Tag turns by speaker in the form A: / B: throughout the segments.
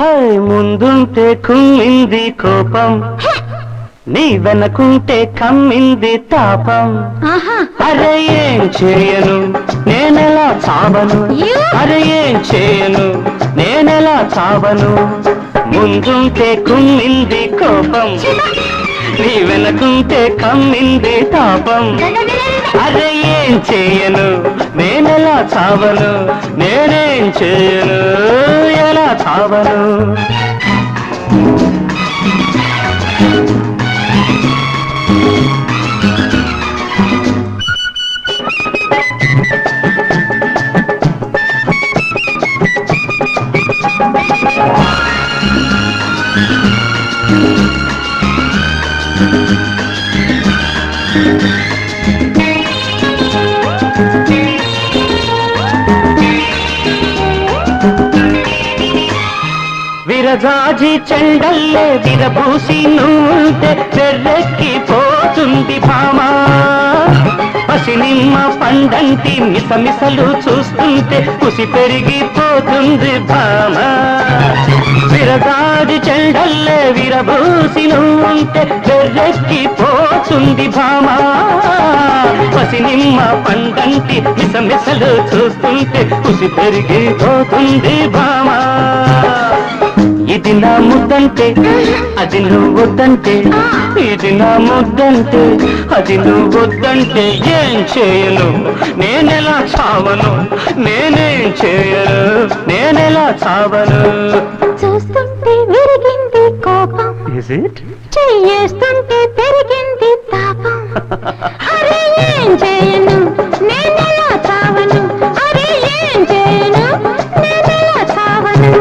A: High ముందుంటే కుమ్మింది కోపం. నీ వెనకుంటే కమ్మింది తాపం. అరే ఏం చేయను? నేనెలా చావను? అరే ఏం చేయను? నేనెలా చావను? ముందుంటే కుమ్మింది కోపం. నీ వెనకుంటే కమ్మింది తాపం. అరే ఏం చేయను? నేనెలా చావను? నేనేం చేయను? ఎలా చావను? విరజాజి చెండల్లే విరబూసి నువ్వుంటే వెర్రెక్కి పోతుంది భామా. పసినిమ్మ పండంటి మిసమిసలు చూస్తుంటే కుసి పెరిగిపోతుంది భామా. విరజాజి చెండల్లే విరబూసి నువ్వుంటే వెర్రెక్కి పోతుంది భామా పసినిమ్మ పండంటి మిసమిసలు చూస్తుంటే కుసి పెరిగిపోతుంది భామా. ఇది నా ముద్దంటే అది నువ్వు వద్దంటే ఇది నా ముద్దంటే అది నువ్వు వద్దంటే ఏం చేయను? నేనెలా చావను? నేనేం చేయను? నేనెలా చావను? ఇస్ ఇట్
B: చెయ్యేస్తుంటే పెరిగింది తాపం. అరే ఏం చేయను? నేనెలా చావను? అరే ఏం చేయను? నేనెలా చావను?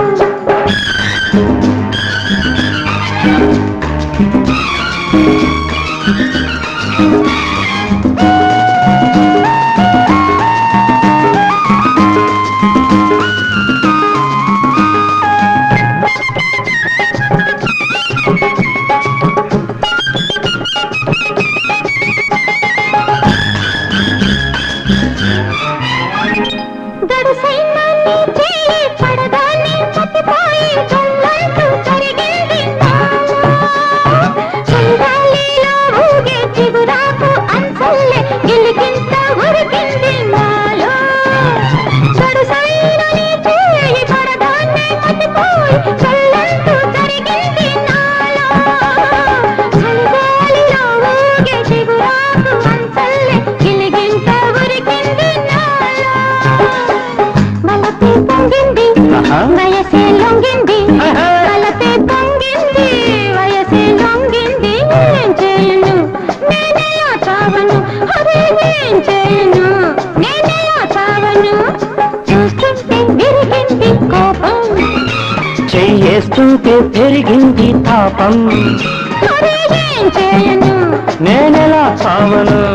B: వయసే లొంగింది. మలపే పొంగింది వయసే లొంగింది. ఏం చేయను? నేనెలా చావను. అదే చూస్తుంటే
A: పెరిగింది తాపం. నేనెలా చావను?
B: ఆ